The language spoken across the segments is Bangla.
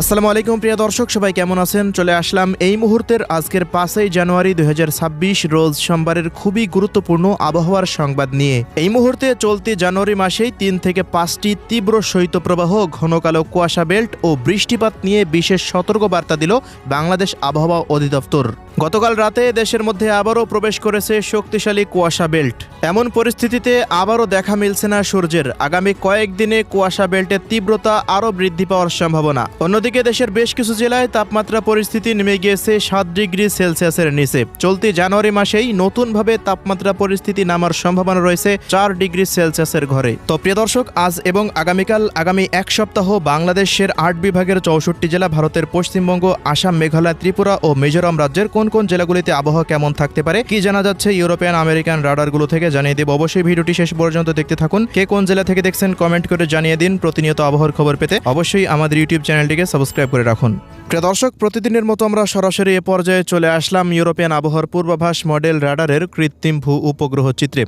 আসসালামু আলাইকুম, প্রিয় দর্শক, সবাই কেমন আছেন? চলে আসলাম এই মুহূর্তের আজকের পাঁচই জানুয়ারি দু হাজার ছাব্বিশ, রোজ সোমবারের খুবই গুরুত্বপূর্ণ আবহাওয়ার সংবাদ নিয়ে। এই মুহূর্তে চলতি জানুয়ারি মাসেই তিন থেকে পাঁচটি তীব্র শৈত্যপ্রবাহ, ঘন কালো কুয়াশা বেল্ট ও বৃষ্টিপাত নিয়ে বিশেষ সতর্কবার্তা দিল বাংলাদেশ আবহাওয়া অধিদপ্তর। গতকাল রাতে দেশের মধ্যে আবারও প্রবেশ করেছে শক্তিশালী কুয়াশা বেল্ট। এমন পরিস্থিতিতে আবারও দেখা মিলছে না সূর্যের। আগামী কয়েকদিনে কুয়াশা বেল্টের তীব্রতা আরও বৃদ্ধি পাওয়ার সম্ভাবনা। অন্যদিকে দেশের বেশ কিছু জেলায় তাপমাত্রা পরিস্থিতি নেমে গিয়েছে সাত ডিগ্রি সেলসিয়াসের নিচে। চলতি জানুয়ারি মাসেই নতুনভাবে তাপমাত্রা পরিস্থিতি নামার সম্ভাবনা রয়েছে চার ডিগ্রি সেলসিয়াসের ঘরে। তো প্রিয় দর্শক, আজ এবং আগামীকাল, আগামী এক সপ্তাহ বাংলাদেশের আট বিভাগের চৌষট্টি জেলা, ভারতের পশ্চিমবঙ্গ, আসাম, মেঘালয়, ত্রিপুরা ও মিজোরাম রাজ্যের কোন কোন কোন জেলাগুলিতে আবহাওয়া কেমন থাকতে পারে, কি জানা যাচ্ছে ইউরোপিয়ান আমেরিকান রাডারগুলো থেকে জানিয়ে দেব। অবশ্যই ভিডিওটি শেষ পর্যন্ত দেখতে থাকুন। কে কোন জেলা থেকে দেখছেন, কমেন্ট করে জানিয়ে দিন প্রতিনিয়ত আবহাওয়ার খবর পেতে। অবশ্যই আমাদের ইউটিউব চ্যানেলটিকে সাবস্ক্রাইব করে রাখুন। প্রিয় দর্শক, প্রতিদিনের মতো আমরা সরাসরি এ পর্যায়ে চলে আসলাম ইউরোপিয়ান আবহাওয়ার পূর্বাভাস মডেল রাডারের কৃত্রিম ভূ উপগ্রহ চিত্রে।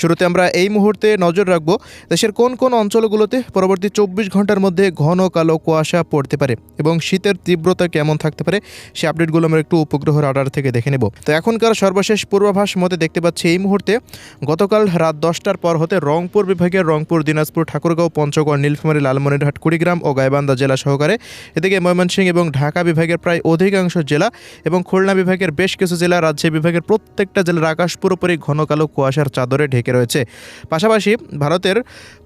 শুরুতে আমরা এই মুহূর্তে নজর রাখব দেশের কোন কোন অঞ্চলগুলোতে পরবর্তী চব্বিশ ঘণ্টার মধ্যে ঘন কালো কুয়াশা পড়তে পারে এবং শীতের তীব্রতা কেমন থাকতে পারে, সে আপডেটগুলো আমরা একটু উপগ্রহ রাডার থেকে দেখে নেব। তো এখনকার সর্বশেষ পূর্বাভাস মতে দেখতে পাচ্ছি এই মুহূর্তে গতকাল রাত দশটার পর হতে রংপুর বিভাগের রংপুর, দিনাজপুর, ঠাকুরগাঁও, পঞ্চগড়, নীলফামারী, লালমনিরহাট, কুড়িগ্রাম ও গাইবান্ধা জেলা সহকারে এদিকে ময়মনসিংহ এবং ঢাকা বিভাগের প্রায় অধিকাংশ জেলা এবং খুলনা বিভাগের বেশ কিছু জেলা রাজশাহী বিভাগের প্রত্যেকটা জেলার আকাশ পুরোপুরি ঘন কালো কুয়াশার চাদরে ঢেকে রয়েছে। পাশাপাশি ভারতের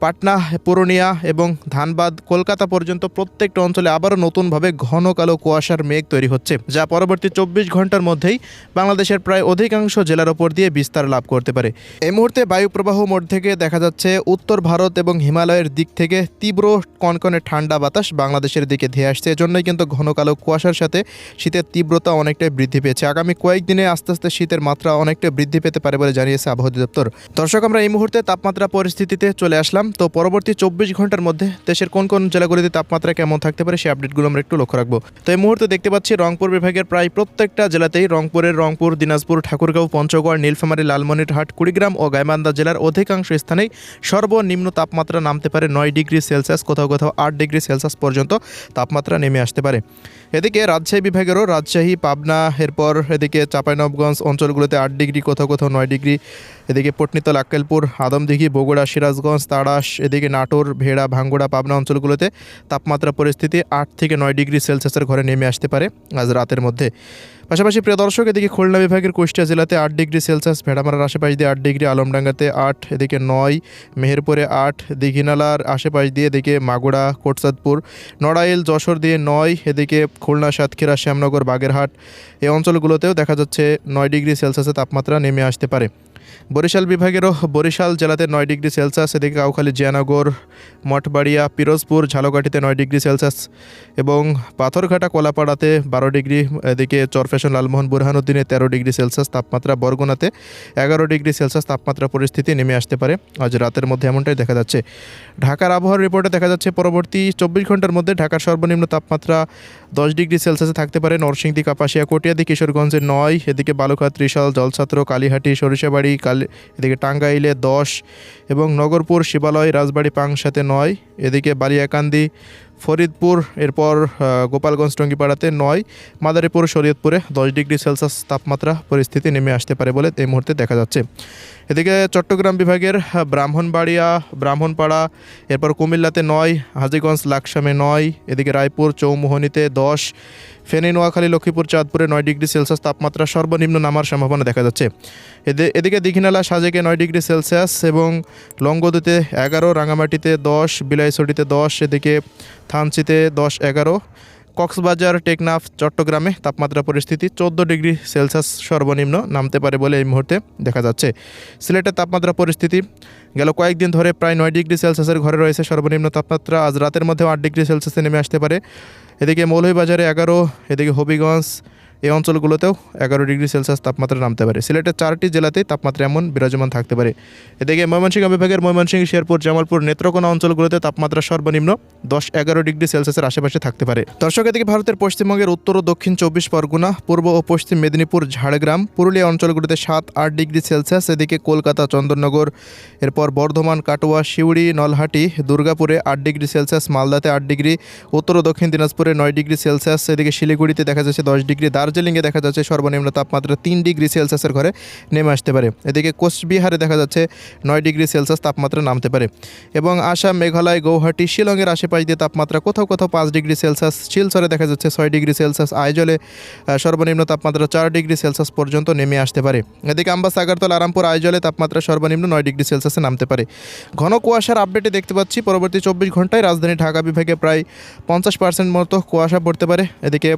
পাটনা, পুরুলিয়া এবং ধানবাদ, কলকাতা পর্যন্ত প্রত্যেকটা অঞ্চলে আবারও নতুনভাবে ঘন কালো কুয়াশার মেঘ তৈরি হচ্ছে, যা পরবর্তী চব্বিশ ঘণ্টার মধ্যেই বাংলাদেশের প্রায় অধিকাংশ জেলার ওপর দিয়ে বিস্তার লাভ করতে পারে। এই মুহূর্তে বায়ু প্রবাহ মোড থেকে দেখা যাচ্ছে উত্তর ভারত এবং হিমালয়ের দিক থেকে তীব্র কনকনে ঠান্ডা বাতাস বাংলাদেশের দিকে ধেয়ে আসছে। এজন্যই কিন্তু ঘন কালো কুয়াশার সাথে শীতের তীব্রতা অনেকটাই বৃদ্ধি পেয়েছে। আগামী কয়েকদিনে আস্তে আস্তে শীতের মাত্রা অনেকটাই বৃদ্ধি পেতে পারে বলে জানিয়েছে আবহাওয়া অধিদপ্তর। দর্শক, আমরা এই মুহূর্তে তাপমাত্রা পরিস্থিতিতে চলে আসলাম। তো পরবর্তী চব্বিশ ঘণ্টার মধ্যে দেশের কোন কোন জেলাগুলিতে তাপমাত্রা কেমন থাকতে পারে সেই আপডেটগুলো আমরা একটু লক্ষ্য রাখব। তো এই মুহূর্তে দেখতে পাচ্ছি রংপুর বিভাগের প্রায় প্রত্যেকটা জেলাতেই রংপুরের রংপুর, দিনাজপুর, ঠাকুরগাঁও, পঞ্চগড়, নীলফামারী, লালমনিরহাট, কুড়িগ্রাম ও গাইবান্ধা জেলার অধিকাংশ স্থানেই সর্বনিম্ন তাপমাত্রা নামতে পারে নয় ডিগ্রি সেলসিয়াস, কোথাও কোথাও আট ডিগ্রি সেলসিয়াস পর্যন্ত তাপমাত্রা নেমে আসতে পারে। এদিকে রাজশাহী বিভাগেরও রাজশাহী, পাবনা, এরপর এদিকে চাঁপাইনবগঞ্জ অঞ্চলগুলোতে আট ডিগ্রি, কোথাও কোথাও নয় ডিগ্রি, এদিকে পটনিতল আক্কেলপুর, আদমদিঘি, বগুড়া, সিরাজগঞ্জ, তাড়াশ, এদিকে নাটোর, ভেড়া, ভাঙ্গুড়া, পাবনা অঞ্চলগুলোতে তাপমাত্রা পরিস্থিতি আট থেকে নয় ডিগ্রি সেলসিয়াসের ঘরে নেমে আসতে পারে আজ রাতের মধ্যে। পাশাপাশি প্রিয় দর্শক, এদিকে খুলনা বিভাগের কুষ্টিয়া জেলাতে আট ডিগ্রি সেলসিয়াস, ভেড়ামারার আশেপাশ দিয়ে আট ডিগ্রি, আলমডাঙ্গাতে আট, এদিকে নয়, মেহেরপুরে আট, দীঘিনালার আশেপাশ দিয়ে এদিকে মাগুড়া কোটসাদপুর, নড়াইল, যশোর দিয়ে নয়, এদিকে খুলনা, সাতক্ষীরা, শ্যামনগর, বাগেরহাট এই অঞ্চলগুলোতেও দেখা যাচ্ছে নয় ডিগ্রি সেলসিয়াসের তাপমাত্রা নেমে আসতে পারে। বরিশাল বিভাগেরও বরিশাল জেলাতে নয় ডিগ্রি সেলসিয়াস, এদিকে কাউখালী, জিয়ানগর, মঠবাড়িয়া, পিরোজপুর, ঝালকাঠিতে নয় ডিগ্রি সেলসিয়াস এবং পাথরঘাটা, কলাপাড়াতে বারো ডিগ্রি, এদিকে চরফ্যাশন লালমোহন, বুরহানুদ্দিনে তেরো ডিগ্রি সেলসিয়াস তাপমাত্রা, বরগুনাতে এগারো ডিগ্রি সেলসিয়াস তাপমাত্রা পরিস্থিতি নেমে আসতে পারে। আজ রাতের মধ্যে এমনটাই দেখা যাচ্ছে। ঢাকার আবহাওয়ার রিপোর্টে দেখা যাচ্ছে, পরবর্তী চব্বিশ ঘণ্টার মধ্যে ঢাকার সর্বনিম্ন তাপমাত্রা দশ ডিগ্রি সেলসিয়াসে থাকতে পারে। নরসিংদী, কাপাসিয়া, কটিয়াদি, কিশোরগঞ্জে নয়, এদিকে বালুঘাট ত্রিশাল, জলছাত্র, কালীহাটি, সরিষাবাড়ি কালী এদিকে টাঙ্গাইলে দশ এবং নগরপুর শিবালয়, রাজবাড়ি, পাংশাতে নয়। এদিকে বালিয়াকান্দি, ফরিদপুর, এরপর গোপালগঞ্জ, টঙ্গিপাড়াতে নয়। মাদারীপুর, শরীয়তপুরে দশ ডিগ্রি সেলসিয়াস তাপমাত্রা পরিস্থিতি নেমে আসতে পারে বলে এই মুহূর্তে দেখা যাচ্ছে। এদিকে চট্টগ্রাম বিভাগের ব্রাহ্মণবাড়িয়া, ব্রাহ্মণপাড়া, এরপর কুমিল্লাতে নয়, হাজীগঞ্জ লাকসামে নয়, এদিকে রায়পুর চৌমোহনীতে দশ, ফেনী, নোয়াখালী, লক্ষ্মীপুর, চাঁদপুরে নয় ডিগ্রি সেলসিয়াস তাপমাত্রা সর্বনিম্ন নামার সম্ভাবনা দেখা যাচ্ছে। এদে- এদিকে দীঘিনালা সাজেকে নয় ডিগ্রি সেলসিয়াস এবং লঙ্গদুতে এগারো, রাঙামাটিতে দশ, বিলাইছড়িতে দশ, এদিকে থানচিতে দশ, এগারো কক্সবাজার, টেকনাফ, চট্টগ্রামে তাপমাত্রা পরিস্থিতি চোদ্দ ডিগ্রি সেলসিয়াস সর্বনিম্ন নামতে পারে বলে এই মুহূর্তে দেখা যাচ্ছে। সিলেটের তাপমাত্রা পরিস্থিতি, গেল কয়েকদিন ধরে প্রায় নয় ডিগ্রি সেলসিয়াসের ঘরে রয়েছে সর্বনিম্ন তাপমাত্রা, আজ রাতের মধ্যেও আট ডিগ্রি সেলসিয়াসে নেমে আসতে পারে। এদিকে মৌলভীবাজারে এগারো, এদিকে হবিগঞ্জ এই অঞ্চলগুলোতেও এগারো ডিগ্রি সেলসিয়াস তাপমাত্রা নামতে পারে। সিলেটের চারটি জেলাতেই তাপমাত্রা এমন বিরাজমান থাকতে পারে। এদিকে ময়মনসিংহ বিভাগের ময়মনসিংহ, শেরপুর, জামালপুর, নেত্রকোনা অঞ্চলগুলোতে তাপমাত্রা সর্বনিম্ন দশ এগারো ডিগ্রি সেলসিয়াসের আশেপাশে থাকতে পারে। দর্শক, এদিকে ভারতের পশ্চিমবঙ্গের উত্তর ও দক্ষিণ চব্বিশ পরগনা, পূর্ব ও পশ্চিম মেদিনীপুর, ঝাড়গ্রাম, পুরুলিয়া অঞ্চলগুলোতে সাত আট ডিগ্রি সেলসিয়াস, এদিকে কলকাতা, চন্দননগর, এরপর বর্ধমান, কাটোয়া, শিউড়ি, নলহাটি, দুর্গাপুরে আট ডিগ্রি সেলসিয়াস, মালদাতে আট ডিগ্রি, উত্তর ও দক্ষিণ দিনাজপুরে নয় ডিগ্রি সেলসিয়াস, এদিকে শিলিগুড়িতে দেখা যাচ্ছে দশ ডিগ্রি দার্জিলিংয়ে দেখা যাচ্ছে সর্বনিম্ন তাপমাত্রা তিন ডিগ্রি সেলসিয়াসের ঘরে নেমে আসতে পারে। এদিকে কোচবিহারে দেখা যাচ্ছে নয় ডিগ্রি সেলসিয়াস তাপমাত্রা নামতে পারে এবং আসাম, মেঘালয়, গৌহাটি, শিলংয়ের আশেপাশ দিয়ে তাপমাত্রা কোথাও কোথাও পাঁচ ডিগ্রি সেলসিয়াস, শিলচরে দেখা যাচ্ছে ছয় ডিগ্রি সেলসিয়াস, আইজলে সর্বনিম্ন তাপমাত্রা চার ডিগ্রি সেলসিয়াস পর্যন্ত নেমে আসতে পারে। এদিকে আম্বাস আগারতলা আরামপুর, আইজলে তাপমাত্রা সর্বনিম্ন নয় ডিগ্রি সেলসিয়াসে নামতে পারে। ঘন কুয়াশার আপডেটে দেখতে পাচ্ছি, পরবর্তী চব্বিশ ঘন্টায় রাজধানী ঢাকা বিভাগে প্রায় পঞ্চাশ পার্সেন্ট মতো কুয়াশা পড়তে পারে। এদিকে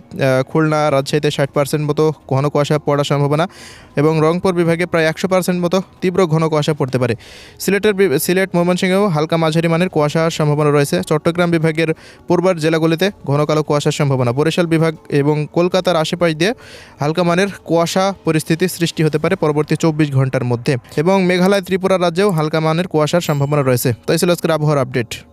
খুলনা, রাজশাহীতে ষাট পার্সেন্ট মতো ঘন কুয়াশা পড়ার সম্ভাবনা এবং রংপুর বিভাগে প্রায় একশো পার্সেন্ট মতো তীব্র ঘন কুয়াশা পড়তে পারে। সিলেটের সিলেট, ময়মনসিংহেও হালকা মাঝারি মানের কুয়াশার সম্ভাবনা রয়েছে। চট্টগ্রাম বিভাগের পূর্বার জেলাগুলিতে ঘন কালো কুয়াশার সম্ভাবনা। বরিশাল বিভাগ এবং কলকাতার আশেপাশ দিয়ে হালকা মানের কুয়াশা পরিস্থিতি সৃষ্টি হতে পারে পরবর্তী চব্বিশ ঘণ্টার মধ্যে। এবং মেঘালয়, ত্রিপুরা রাজ্যেও হালকা মানের কুয়াশার সম্ভাবনা রয়েছে। তাই ছিল আজকের আবহাওয়ার আপডেট।